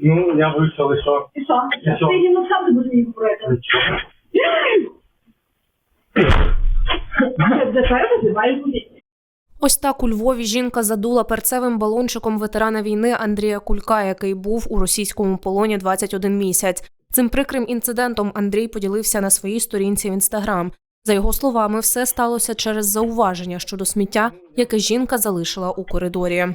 Ну, я вийшов і що? І що? І що? Ти сам не будеш мені говорити. За тебе визиваю поліцію. Ось так у Львові жінка задула перцевим балончиком ветерана війни Андрія Кулька, який був у російському полоні 21 місяць. Цим прикрим інцидентом Андрій поділився на своїй сторінці в інстаграм. За його словами, все сталося через зауваження щодо сміття, яке жінка залишила у коридорі.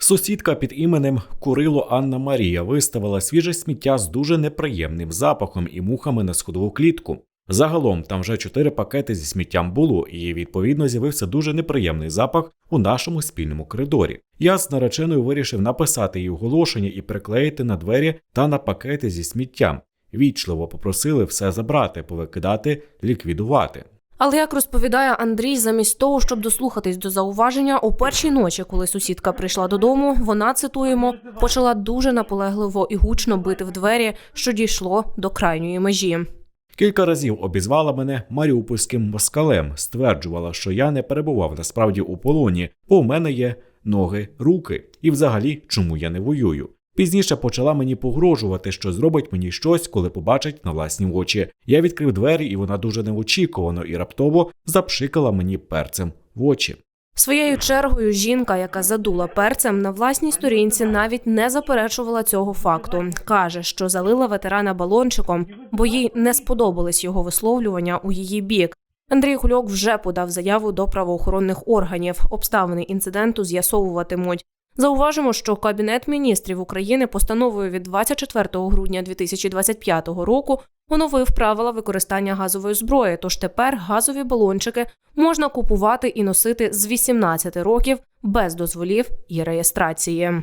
Сусідка під іменем Курило Анна Марія виставила свіже сміття з дуже неприємним запахом і мухами на сходову клітку. Загалом там вже чотири пакети зі сміттям було, і відповідно з'явився дуже неприємний запах у нашому спільному коридорі. Я з нареченою вирішив написати їй оголошення і приклеїти на двері та на пакети зі сміттям. Вічливо попросили все забрати, повикидати, ліквідувати. Але як розповідає Андрій, замість того, щоб дослухатись до зауваження, у першій ночі, коли сусідка прийшла додому, вона цитуємо почала дуже наполегливо і гучно бити в двері, що дійшло до крайньої межі. Кілька разів обізвала мене маріупольським москалем, стверджувала, що я не перебував насправді у полоні, бо у мене є ноги, руки, і взагалі чому я не воюю. Пізніше почала мені погрожувати, що зробить мені щось, коли побачить на власні очі. Я відкрив двері, і вона дуже неочікувано і раптово запшикала мені перцем в очі. Своєю чергою жінка, яка задула перцем, на власній сторінці навіть не заперечувала цього факту. каже, що залила ветерана балончиком, бо їй не сподобались його висловлювання у її бік. Андрій Кульок вже подав заяву до правоохоронних органів. Обставини інциденту з'ясовуватимуть. Зауважимо, що Кабінет міністрів України постановою від 24 грудня 2025 року оновив правила використання газової зброї. Тож тепер газові балончики можна купувати і носити з 18 років без дозволів і реєстрації.